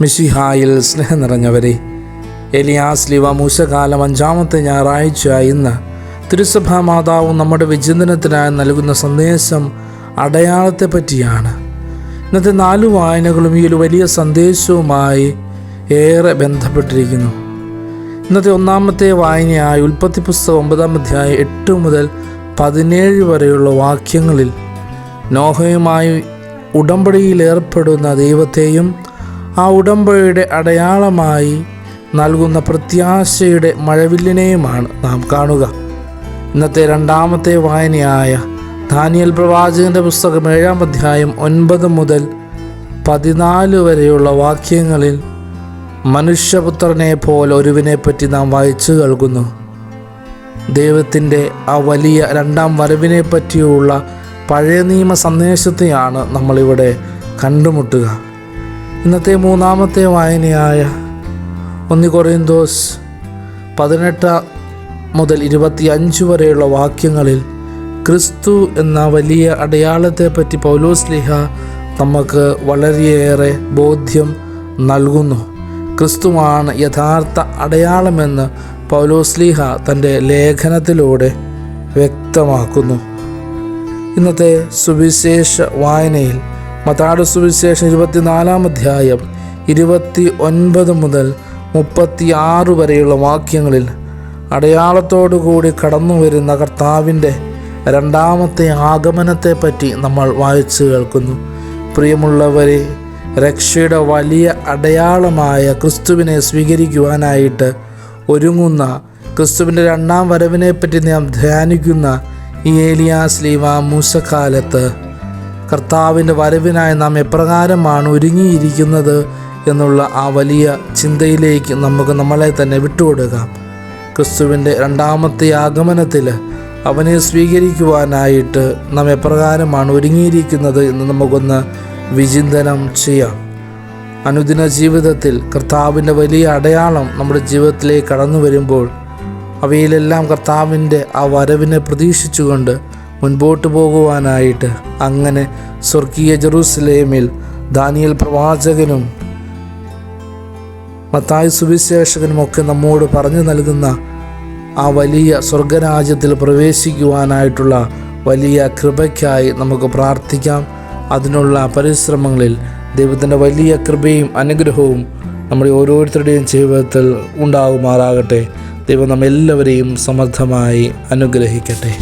മിഷിഹായിൽ സ്നേഹം നിറഞ്ഞവരെ. എലിയാസ് ലിവ മൂശകാലം അഞ്ചാമത്തെ ഞായറാഴ്ച ഇന്ന് തിരുസഭാ മാതാവ് നമ്മുടെ വിചിന്തനത്തിനായി നൽകുന്ന സന്ദേശം അടയാളത്തെ പറ്റിയാണ് ഇന്നത്തെ നാല് വായനകളും ഈ ഒരു വലിയ സന്ദേശവുമായി ഏറെ ബന്ധപ്പെട്ടിരിക്കുന്നു. ഇന്നത്തെ ഒന്നാമത്തെ വായനയായി ഉൽപ്പത്തി പുസ്തകം ഒമ്പതാം അധ്യായം എട്ട് മുതൽ പതിനേഴ് വരെയുള്ള വാക്യങ്ങളിൽ നോഹയുമായി ഉടമ്പടിയിൽ ഏർപ്പെടുന്ന ദൈവത്തെയും ആ ഉടമ്പടിയുടെ അടയാളമായി നൽകുന്ന പ്രത്യാശയുടെ മഴവില്ലിനെയുമാണ് നാം കാണുക. ഇന്നത്തെ രണ്ടാമത്തെ വായനയായ ദാനിയൽ പ്രവാചകന്റെ പുസ്തകം ഏഴാം അധ്യായം ഒൻപത് മുതൽ പതിനാല് വരെയുള്ള വാക്യങ്ങളിൽ മനുഷ്യപുത്രനെ പോലെ ഒരുവിനെ പറ്റി നാം വായിച്ചു കേൾക്കുന്നു. ദൈവത്തിന്റെ ആ വലിയ രണ്ടാം വരവിനെ പറ്റിയുള്ള പഴയ നിയമ സന്ദേശത്തെയാണ് നമ്മളിവിടെ കണ്ടുമുട്ടുക. ഇന്നത്തെ മൂന്നാമത്തെ വായനയായ ഒന്നി കൊറിയന്തോസ് പതിനെട്ട് മുതൽ ഇരുപത്തി അഞ്ച് വരെയുള്ള വാക്യങ്ങളിൽ ക്രിസ്തു എന്ന വലിയ അടയാളത്തെപ്പറ്റി പൗലോസ് ലിഹ നമുക്ക് വളരെയേറെ ബോധ്യം നൽകുന്നു. ക്രിസ്തുവാണ് യഥാർത്ഥ അടയാളമെന്ന് പൗലോസ് ലിഹ തന്റെ ലേഖനത്തിലൂടെ വ്യക്തമാക്കുന്നു. ഇന്നത്തെ സുവിശേഷ വായനയിൽ മതാട് സുവിശേഷം ഇരുപത്തിനാലാം അധ്യായം ഇരുപത്തി ഒൻപത് മുതൽ മുപ്പത്തി ആറ് വരെയുള്ള വാക്യങ്ങളിൽ അടയാളത്തോടുകൂടി കടന്നു വരുന്ന കർത്താവിന്റെ രണ്ടാമത്തെ ആഗമനത്തെപ്പറ്റി നമ്മൾ വായിച്ചു കേൾക്കുന്നു. പ്രിയമുള്ളവരെ രക്ഷയുടെ വലിയ അടയാളമായ ക്രിസ്തുവിനെ സ്വീകരിക്കുവാനായിട്ട് ഒരുങ്ങുന്ന ക്രിസ്തുവിന്റെ രണ്ടാം വരവിനെപ്പറ്റി നാം ധ്യാനിക്കുന്ന ഈ ഏലിയാസ് ലീവ മൂസക്കാലത്ത് കർത്താവിന്റെ വരവിനായി നാം എപ്രകാരമാണ് ഒരുങ്ങിയിരിക്കുന്നത് എന്നുള്ള ആ വലിയ ചിന്തയിലേക്ക് നമുക്ക് നമ്മളെ തന്നെ വിട്ടുകൊടുക്കാം. ക്രിസ്തുവിന്റെ രണ്ടാമത്തെ ആഗമനത്തിൽ അവനെ സ്വീകരിക്കുവാനായിട്ട് നാം എപ്രകാരമാണ് ഒരുങ്ങിയിരിക്കുന്നത് എന്ന് നമുക്കൊന്ന് വിചിന്തനം ചെയ്യാം. അനുദിന ജീവിതത്തിൽ കർത്താവിന്റെ വലിയ അടയാളം നമ്മുടെ ജീവിതത്തിലേക്ക് കടന്നു വരുമ്പോൾ അവയിലെല്ലാം കർത്താവിന്റെ ആ വരവിനെ പ്രതീക്ഷിച്ചുകൊണ്ട് മുൻപോട്ട് പോകുവാനായിട്ട് അങ്ങനെ സ്വർഗീയ ജെറൂസലേമിൽ ദാനിയൽ പ്രവാചകനും മത്തായ സുവിശേഷകനും ഒക്കെ നമ്മോട് പറഞ്ഞു നൽകുന്ന ആ വലിയ സ്വർഗരാജ്യത്തിൽ പ്രവേശിക്കുവാനായിട്ടുള്ള വലിയ കൃപയ്ക്കായി നമുക്ക് പ്രാർത്ഥിക്കാം. അതിനുള്ള പരിശ്രമങ്ങളിൽ ദൈവത്തിന്റെ വലിയ കൃപയും അനുഗ്രഹവും നമ്മുടെ ഓരോരുത്തരുടെയും ജീവിതത്തിൽ ഉണ്ടാകുമാറാകട്ടെ. ദൈവം നമ്മെല്ലാവരെയും സമർത്ഥമായി അനുഗ്രഹിക്കട്ടെ.